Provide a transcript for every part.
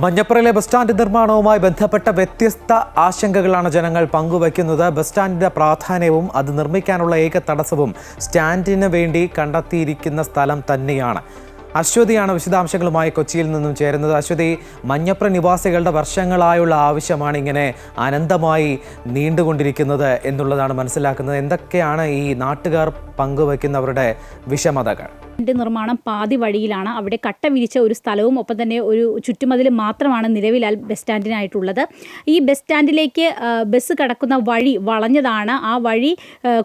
മഞ്ഞപ്പുറയിലെ bus stand നിർമ്മാണവുമായി ബന്ധപ്പെട്ട വ്യത്യസ്ത ആശങ്കകളാണ് ജനങ്ങൾ പങ്കുവയ്ക്കുന്നത്. ബസ് സ്റ്റാൻഡിന്റെ പ്രാധാന്യവും അത് നിർമ്മിക്കാനുള്ള ഏക തടസ്സവും സ്റ്റാൻഡിന് വേണ്ടി കണ്ടെത്തിയിരിക്കുന്ന സ്ഥലം തന്നെയാണ്. അശ്വതിയാണ് വിശദാംശങ്ങളുമായി കൊച്ചിയിൽ നിന്നും ചേരുന്നത്. അശ്വതി മഞ്ഞപ്ര നിവാസികളുടെ വർഷങ്ങളായുള്ള ആവശ്യമാണ് ഇങ്ങനെ അനന്തമായി നീണ്ടുകൊണ്ടിരിക്കുന്നത് എന്നുള്ളതാണ് മനസ്സിലാക്കുന്നത്. എന്തൊക്കെയാണ് ഈ നാട്ടുകാർ പങ്കുവയ്ക്കുന്നവരുടെ വിഷമതകൾ? ന്റെ നിർമ്മാണം പാതി വഴിയിലാണ്. അവിടെ കട്ട വിരിച്ച ഒരു സ്ഥലവും ഒപ്പം തന്നെ ഒരു ചുറ്റുമതിൽ മാത്രമാണ് നിലവിൽ ആ ബസ് സ്റ്റാൻഡിനായിട്ടുള്ളത്. ഈ ബസ് സ്റ്റാൻഡിലേക്ക് ബസ് കടക്കുന്ന വഴി വളഞ്ഞതാണ്. ആ വഴി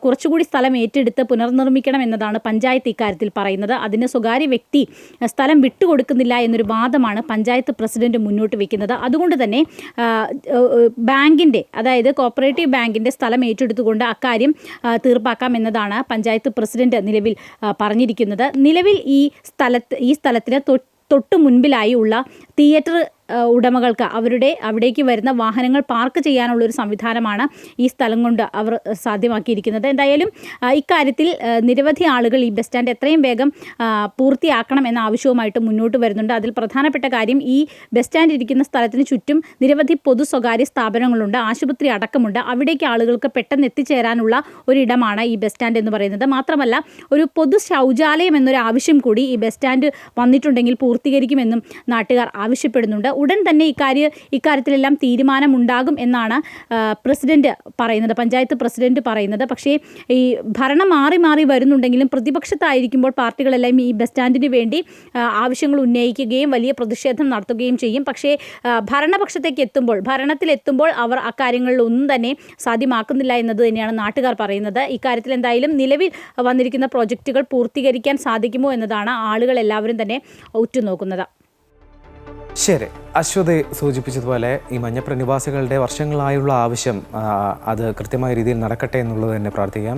കുറച്ചുകൂടി സ്ഥലം ഏറ്റെടുത്ത് പുനർനിർമ്മിക്കണം എന്നതാണ് പഞ്ചായത്ത് ഇക്കാര്യത്തിൽ പറയുന്നത്. അതിന് സ്വകാര്യ വ്യക്തി സ്ഥലം വിട്ടുകൊടുക്കുന്നില്ല എന്നൊരു വാദമാണ് പഞ്ചായത്ത് പ്രസിഡന്റ് മുന്നോട്ട് വയ്ക്കുന്നത് അതുകൊണ്ട് തന്നെ ബാങ്കിന്റെ അതായത് കോപ്പറേറ്റീവ് ബാങ്കിന്റെ സ്ഥലം ഏറ്റെടുത്തുകൊണ്ട് അക്കാര്യം തീർപ്പാക്കാം എന്നതാണ് പഞ്ചായത്ത് പ്രസിഡന്റ് നിലവിൽ പറഞ്ഞിരിക്കുന്നത്. നിലവിൽ ഈ സ്ഥലത്ത് ഈ സ്ഥലത്തിന് തൊട്ട് തൊട്ടു മുൻപിലായി ഉള്ള തിയേറ്റർ ഉടമകൾക്ക് അവരുടെ അവിടേക്ക് വരുന്ന വാഹനങ്ങൾ പാർക്ക് ചെയ്യാനുള്ള ഒരു സംവിധാനമാണ് ഈ സ്ഥലം കൊണ്ട് അവർ സാധ്യമാക്കിയിരിക്കുന്നത്. എന്തായാലും ഇക്കാര്യത്തിൽ നിരവധി ആളുകൾ ഈ ബസ് സ്റ്റാൻഡ് എത്രയും വേഗം പൂർത്തിയാക്കണം എന്ന ആവശ്യവുമായിട്ട് മുന്നോട്ട് വരുന്നുണ്ട്. അതിൽ പ്രധാനപ്പെട്ട കാര്യം ഈ ബസ് സ്റ്റാൻഡ് ഇരിക്കുന്ന സ്ഥലത്തിന് ചുറ്റും നിരവധി പൊതു സ്വകാര്യ സ്ഥാപനങ്ങളുണ്ട്. ആശുപത്രി അടക്കമുണ്ട്. അവിടേക്ക് ആളുകൾക്ക് പെട്ടെന്ന് എത്തിച്ചേരാനുള്ള ഒരിടമാണ് ഈ ബസ് സ്റ്റാൻഡ് എന്ന് പറയുന്നത്. മാത്രമല്ല ഒരു പൊതു ശൗചാലയം എന്നൊരു ആവശ്യം കൂടി ഈ ബസ് സ്റ്റാൻഡ് വന്നിട്ടുണ്ടെങ്കിൽ പൂർത്തീകരിക്കുമെന്നും നാട്ടുകാർ ആവശ്യപ്പെടുന്നുണ്ട്. ഉടൻ തന്നെ ഇക്കാര്യ ഇക്കാര്യത്തിലെല്ലാം തീരുമാനമുണ്ടാകും എന്നാണ് പ്രസിഡന്റ് പറയുന്നത് പഞ്ചായത്ത് പ്രസിഡന്റ് പറയുന്നത്. പക്ഷേ ഈ ഭരണം മാറി മാറി വരുന്നുണ്ടെങ്കിലും പ്രതിപക്ഷത്തായിരിക്കുമ്പോൾ പാർട്ടികളെല്ലാം ഈ ബസ് സ്റ്റാൻഡിന് വേണ്ടി ആവശ്യങ്ങൾ ഉന്നയിക്കുകയും വലിയ പ്രതിഷേധം നടത്തുകയും ചെയ്യും. പക്ഷേ ഭരണപക്ഷത്തേക്ക് എത്തുമ്പോൾ ഭരണത്തിലെത്തുമ്പോൾ അവർ അക്കാര്യങ്ങളിൽ ഒന്നും തന്നെ സാധ്യമാക്കുന്നില്ല എന്നത് തന്നെയാണ് നാട്ടുകാർ പറയുന്നത്. ഇക്കാര്യത്തിൽ എന്തായാലും നിലവിൽ വന്നിരിക്കുന്ന പ്രോജക്റ്റുകൾ പൂർത്തീകരിക്കാൻ സാധിക്കുമോ എന്നതാണ് ആളുകൾ എല്ലാവരും തന്നെ ഉറ്റുനോക്കുന്നത്. ശരി. അശ്വതി സൂചിപ്പിച്ചതുപോലെ ഈ മഞ്ഞപ്ര നിവാസികളുടെ വർഷങ്ങളായുള്ള ആവശ്യം അത് കൃത്യമായ രീതിയിൽ നടക്കട്ടെ എന്നുള്ളത് തന്നെ പ്രാർത്ഥിക്കാം.